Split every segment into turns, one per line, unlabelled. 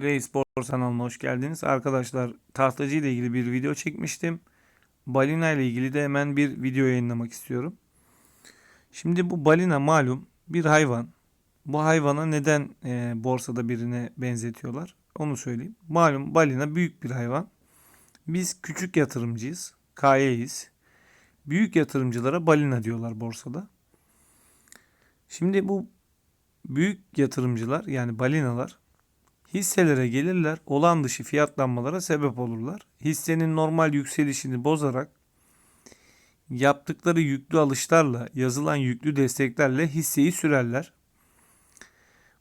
Reis Borsa kanalına hoş geldiniz. Arkadaşlar tahtacı ile ilgili bir video çekmiştim. Balina ile ilgili de hemen bir video yayınlamak istiyorum. Şimdi bu balina malum bir hayvan. Bu hayvana neden e, borsada birine benzetiyorlar? Onu söyleyeyim. Malum balina büyük bir hayvan. Biz küçük yatırımcıyız. KY'yiz. Büyük yatırımcılara balina diyorlar borsada. Şimdi bu büyük yatırımcılar yani balinalar hisselere gelirler, olan dışı fiyatlanmalara sebep olurlar. Hissenin normal yükselişini bozarak yaptıkları yüklü alışlarla, yazılan yüklü desteklerle hisseyi sürerler.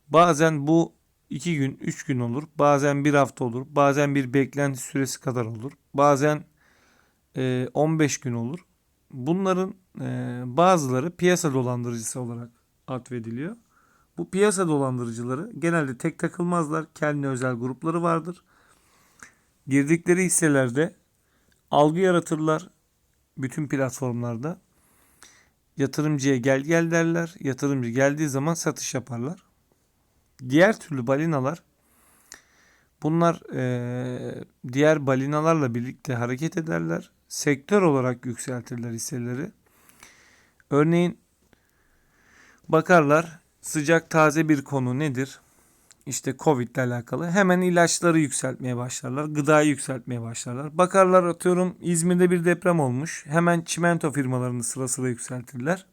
Bazen bu 2 gün, 3 gün olur. Bazen bir hafta olur. Bazen bir beklenti süresi kadar olur. Bazen e, 15 gün olur. Bunların e, bazıları piyasa dolandırıcısı olarak atfediliyor. Bu piyasa dolandırıcıları genelde tek takılmazlar. Kendine özel grupları vardır. Girdikleri hisselerde algı yaratırlar bütün platformlarda. Yatırımcıya gel gel derler. Yatırımcı geldiği zaman satış yaparlar. Diğer türlü balinalar bunlar eee, diğer balinalarla birlikte hareket ederler. Sektör olarak yükseltirler hisseleri. Örneğin bakarlar sıcak taze bir konu nedir? İşte Covid ile alakalı. Hemen ilaçları yükseltmeye başlarlar. Gıdayı yükseltmeye başlarlar. Bakarlar atıyorum İzmir'de bir deprem olmuş. Hemen çimento firmalarını sıra sıra yükseltirler.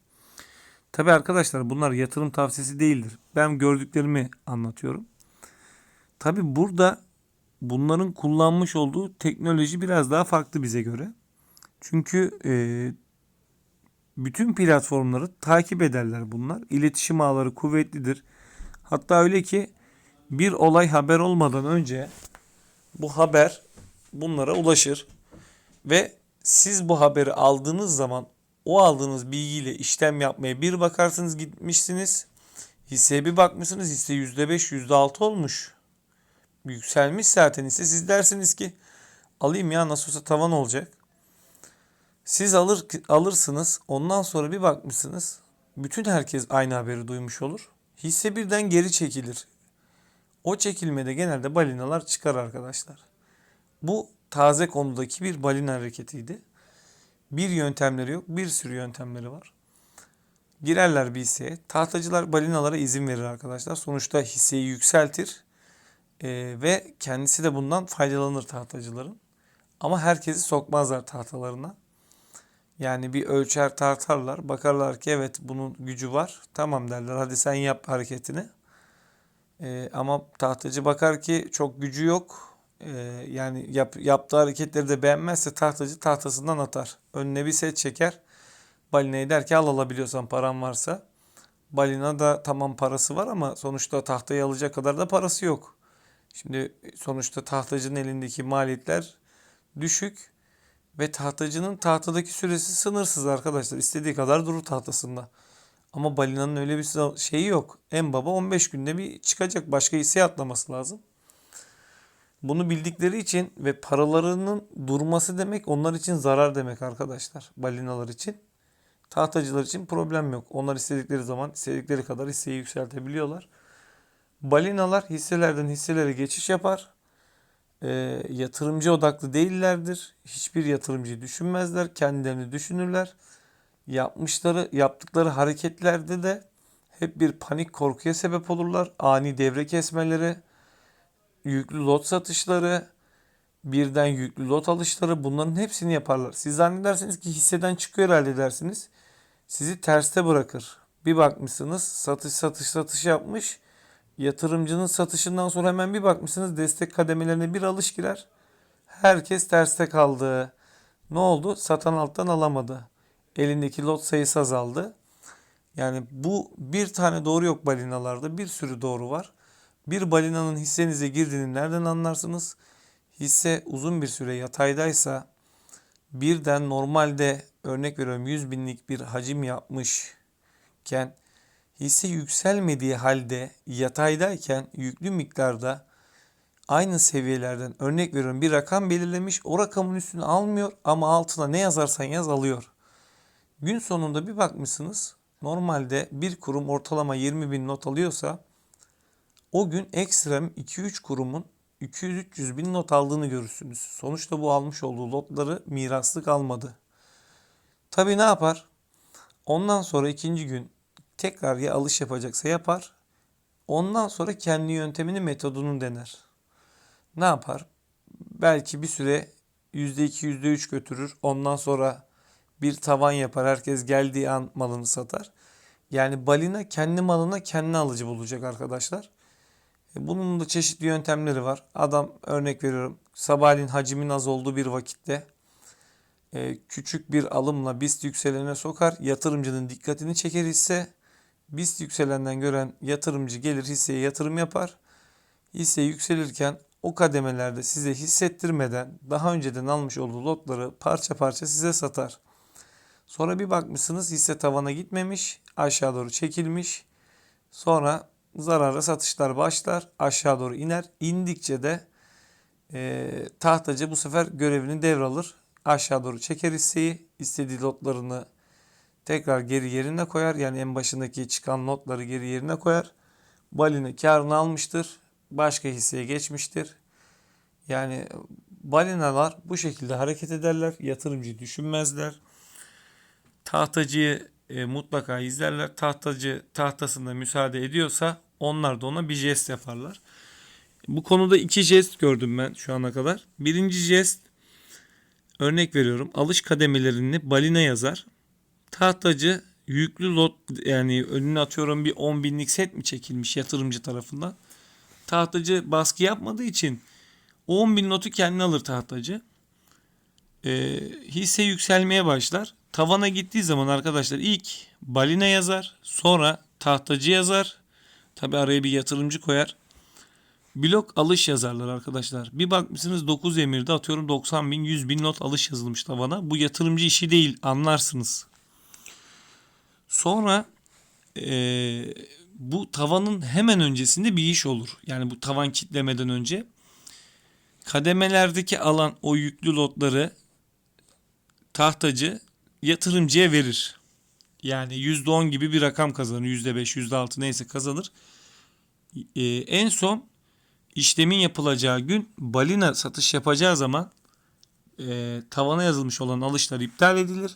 Tabi arkadaşlar bunlar yatırım tavsiyesi değildir. Ben gördüklerimi anlatıyorum. Tabi burada bunların kullanmış olduğu teknoloji biraz daha farklı bize göre. Çünkü e, bütün platformları takip ederler bunlar. İletişim ağları kuvvetlidir. Hatta öyle ki bir olay haber olmadan önce bu haber bunlara ulaşır ve siz bu haberi aldığınız zaman o aldığınız bilgiyle işlem yapmaya bir bakarsınız gitmişsiniz. Hisseye bir bakmışsınız hisse %5 %6 olmuş. Yükselmiş zaten hisse. Siz dersiniz ki alayım ya nasıl olsa tavan olacak. Siz alır alırsınız. Ondan sonra bir bakmışsınız. Bütün herkes aynı haberi duymuş olur. Hisse birden geri çekilir. O çekilmede genelde balinalar çıkar arkadaşlar. Bu taze konudaki bir balina hareketiydi. Bir yöntemleri yok, bir sürü yöntemleri var. Girerler bir hisseye. Tahtacılar balinalara izin verir arkadaşlar. Sonuçta hisseyi yükseltir. Ee, ve kendisi de bundan faydalanır tahtacıların. Ama herkesi sokmazlar tahtalarına. Yani bir ölçer tartarlar. Bakarlar ki evet bunun gücü var. Tamam derler hadi sen yap hareketini. Ee, ama tahtacı bakar ki çok gücü yok. Ee, yani yap, yaptığı hareketleri de beğenmezse tahtacı tahtasından atar. Önüne bir set çeker. Balinayı der ki al alabiliyorsan paran varsa. Balina da tamam parası var ama sonuçta tahtayı alacak kadar da parası yok. Şimdi sonuçta tahtacının elindeki maliyetler düşük. Ve tahtacının tahtadaki süresi sınırsız arkadaşlar. İstediği kadar durur tahtasında. Ama balinanın öyle bir şeyi yok. En baba 15 günde bir çıkacak. Başka hisseye atlaması lazım. Bunu bildikleri için ve paralarının durması demek onlar için zarar demek arkadaşlar. Balinalar için. Tahtacılar için problem yok. Onlar istedikleri zaman istedikleri kadar hisseyi yükseltebiliyorlar. Balinalar hisselerden hisselere geçiş yapar e, yatırımcı odaklı değillerdir. Hiçbir yatırımcıyı düşünmezler. Kendilerini düşünürler. Yapmışları, yaptıkları hareketlerde de hep bir panik korkuya sebep olurlar. Ani devre kesmeleri, yüklü lot satışları, birden yüklü lot alışları bunların hepsini yaparlar. Siz zannedersiniz ki hisseden çıkıyor herhalde dersiniz. Sizi terste bırakır. Bir bakmışsınız satış satış satış yapmış Yatırımcının satışından sonra hemen bir bakmışsınız destek kademelerine bir alış girer. Herkes terste kaldı. Ne oldu? Satan alttan alamadı. Elindeki lot sayısı azaldı. Yani bu bir tane doğru yok balinalarda. Bir sürü doğru var. Bir balinanın hissenize girdiğini nereden anlarsınız? Hisse uzun bir süre yataydaysa birden normalde örnek veriyorum 100 binlik bir hacim yapmışken hisse yükselmediği halde yataydayken yüklü miktarda aynı seviyelerden örnek veriyorum bir rakam belirlemiş. O rakamın üstünü almıyor ama altına ne yazarsan yaz alıyor. Gün sonunda bir bakmışsınız normalde bir kurum ortalama 20 bin not alıyorsa o gün ekstrem 2-3 kurumun 200-300 bin not aldığını görürsünüz. Sonuçta bu almış olduğu lotları miraslık almadı. Tabii ne yapar? Ondan sonra ikinci gün tekrar ya alış yapacaksa yapar. Ondan sonra kendi yöntemini metodunu dener. Ne yapar? Belki bir süre %2 %3 götürür. Ondan sonra bir tavan yapar. Herkes geldiği an malını satar. Yani balina kendi malına kendi alıcı bulacak arkadaşlar. E, Bunun da çeşitli yöntemleri var. Adam örnek veriyorum sabahleyin hacimin az olduğu bir vakitte e, küçük bir alımla BIST yükselene sokar. Yatırımcının dikkatini çeker hisse. BIST yükselenden gören yatırımcı gelir hisseye yatırım yapar. Hisse yükselirken o kademelerde size hissettirmeden daha önceden almış olduğu lotları parça parça size satar. Sonra bir bakmışsınız hisse tavana gitmemiş, aşağı doğru çekilmiş. Sonra zarara satışlar başlar, aşağı doğru iner. İndikçe de e, tahtacı bu sefer görevini devralır. Aşağı doğru çeker hisseyi, istediği lotlarını tekrar geri yerine koyar. Yani en başındaki çıkan notları geri yerine koyar. Balina karını almıştır. Başka hisseye geçmiştir. Yani balinalar bu şekilde hareket ederler. Yatırımcı düşünmezler. Tahtacıyı e, mutlaka izlerler. Tahtacı tahtasında müsaade ediyorsa onlar da ona bir jest yaparlar. Bu konuda iki jest gördüm ben şu ana kadar. Birinci jest örnek veriyorum. Alış kademelerini balina yazar. Tahtacı yüklü lot yani önüne atıyorum bir 10 binlik set mi çekilmiş yatırımcı tarafından. Tahtacı baskı yapmadığı için o 10 bin notu kendine alır tahtacı. Ee, hisse yükselmeye başlar. Tavana gittiği zaman arkadaşlar ilk balina yazar. Sonra tahtacı yazar. Tabi araya bir yatırımcı koyar. Blok alış yazarlar arkadaşlar. Bir bakmışsınız 9 emirde atıyorum 90 bin 100 bin not alış yazılmış tavana. Bu yatırımcı işi değil anlarsınız. Sonra eee, bu tavanın hemen öncesinde bir iş olur. Yani bu tavan kitlemeden önce kademelerdeki alan o yüklü lotları tahtacı yatırımcıya verir. Yani %10 gibi bir rakam kazanır. %5, %6 neyse kazanır. Ee, en son işlemin yapılacağı gün balina satış yapacağı zaman e, tavana yazılmış olan alışlar iptal edilir.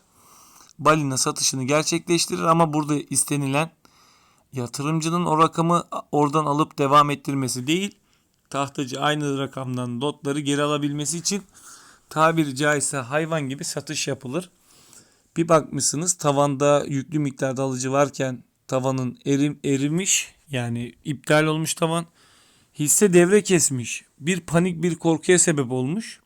Balina satışını gerçekleştirir ama burada istenilen yatırımcının o rakamı oradan alıp devam ettirmesi değil. Tahtacı aynı rakamdan lotları geri alabilmesi için tabiri caizse hayvan gibi satış yapılır. Bir bakmışsınız tavanda yüklü miktarda alıcı varken tavanın erim, erimiş yani iptal olmuş tavan. Hisse devre kesmiş. Bir panik bir korkuya sebep olmuş.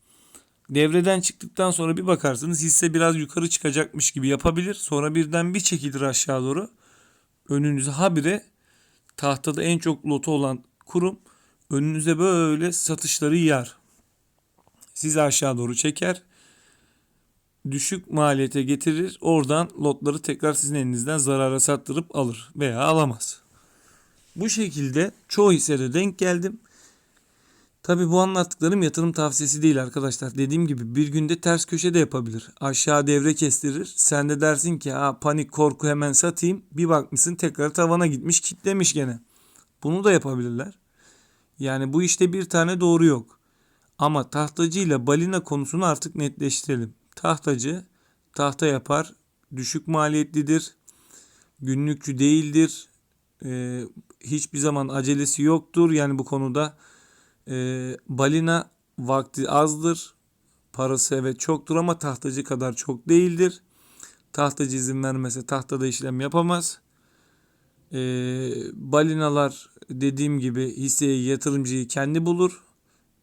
Devreden çıktıktan sonra bir bakarsınız hisse biraz yukarı çıkacakmış gibi yapabilir. Sonra birden bir çekilir aşağı doğru. Önünüze habire tahtada en çok lotu olan kurum önünüze böyle satışları yar. Sizi aşağı doğru çeker. Düşük maliyete getirir. Oradan lotları tekrar sizin elinizden zarara sattırıp alır veya alamaz. Bu şekilde çoğu hissede denk geldim. Tabi bu anlattıklarım yatırım tavsiyesi değil arkadaşlar. Dediğim gibi bir günde ters köşe de yapabilir. Aşağı devre kestirir. Sen de dersin ki ha panik korku hemen satayım. Bir bakmışsın tekrar tavana gitmiş kitlemiş gene. Bunu da yapabilirler. Yani bu işte bir tane doğru yok. Ama tahtacı ile balina konusunu artık netleştirelim. Tahtacı tahta yapar. Düşük maliyetlidir. Günlükçü değildir. Ee, hiçbir zaman acelesi yoktur. Yani bu konuda e, balina vakti azdır. Parası evet çoktur ama tahtacı kadar çok değildir. Tahtacı izin vermese tahtada işlem yapamaz. E, balinalar dediğim gibi hisseyi yatırımcıyı kendi bulur.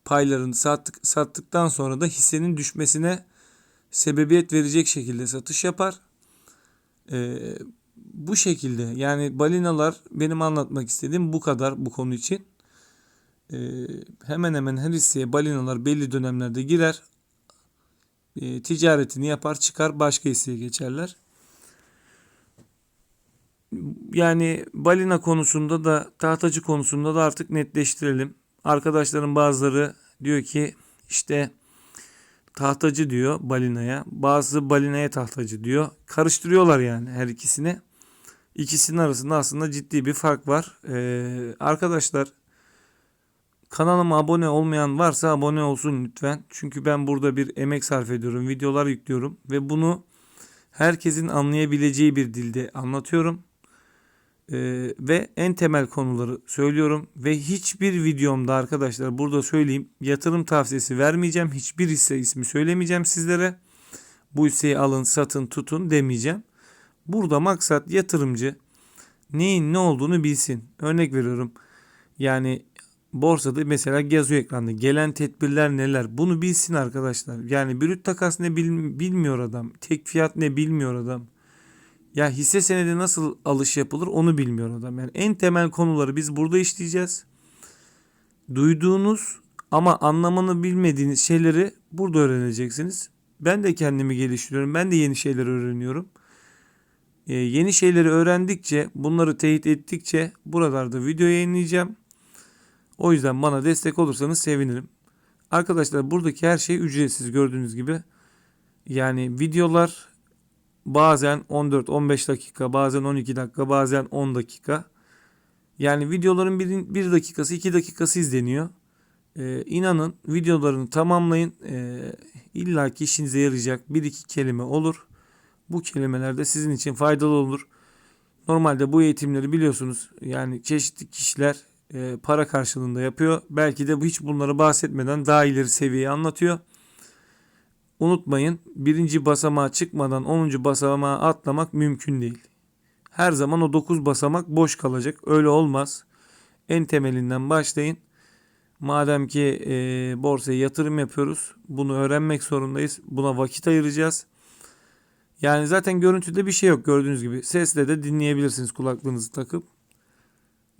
Paylarını sattık, sattıktan sonra da hissenin düşmesine sebebiyet verecek şekilde satış yapar. E, bu şekilde yani balinalar benim anlatmak istediğim bu kadar bu konu için. Ee, hemen hemen her hisseye balinalar belli dönemlerde girer. Ee, ticaretini yapar çıkar başka hisseye geçerler. Yani balina konusunda da tahtacı konusunda da artık netleştirelim. Arkadaşların bazıları diyor ki işte tahtacı diyor balinaya. Bazı balinaya tahtacı diyor. Karıştırıyorlar yani her ikisini. İkisinin arasında aslında ciddi bir fark var. Ee, arkadaşlar Kanalıma abone olmayan varsa abone olsun lütfen. Çünkü ben burada bir emek sarf ediyorum, videolar yüklüyorum ve bunu herkesin anlayabileceği bir dilde anlatıyorum. Ee, ve en temel konuları söylüyorum ve hiçbir videomda arkadaşlar burada söyleyeyim yatırım tavsiyesi vermeyeceğim. Hiçbir hisse ismi söylemeyeceğim sizlere. Bu hisseyi alın, satın, tutun demeyeceğim. Burada maksat yatırımcı neyin ne olduğunu bilsin. Örnek veriyorum. Yani borsada mesela yazıyor ekranda gelen tedbirler neler bunu bilsin arkadaşlar. Yani brüt takas ne bil- bilmiyor adam. Tek fiyat ne bilmiyor adam. Ya hisse senedi nasıl alış yapılır onu bilmiyor adam. Yani en temel konuları biz burada işleyeceğiz. Duyduğunuz ama anlamını bilmediğiniz şeyleri burada öğreneceksiniz. Ben de kendimi geliştiriyorum. Ben de yeni şeyler öğreniyorum. Ee, yeni şeyleri öğrendikçe, bunları teyit ettikçe buralarda video yayınlayacağım. O yüzden bana destek olursanız sevinirim. Arkadaşlar buradaki her şey ücretsiz gördüğünüz gibi. Yani videolar bazen 14-15 dakika, bazen 12 dakika, bazen 10 dakika. Yani videoların 1 dakikası, 2 dakikası izleniyor. Ee, inanın videolarını tamamlayın. Ee, İlla ki işinize yarayacak bir iki kelime olur. Bu kelimeler de sizin için faydalı olur. Normalde bu eğitimleri biliyorsunuz. Yani çeşitli kişiler e, para karşılığında yapıyor. Belki de hiç bunları bahsetmeden daha ileri seviyeyi anlatıyor. Unutmayın birinci basamağa çıkmadan 10. basamağa atlamak mümkün değil. Her zaman o 9 basamak boş kalacak. Öyle olmaz. En temelinden başlayın. Madem ki e, borsaya yatırım yapıyoruz, bunu öğrenmek zorundayız. Buna vakit ayıracağız. Yani zaten görüntüde bir şey yok gördüğünüz gibi. Sesle de dinleyebilirsiniz kulaklığınızı takıp.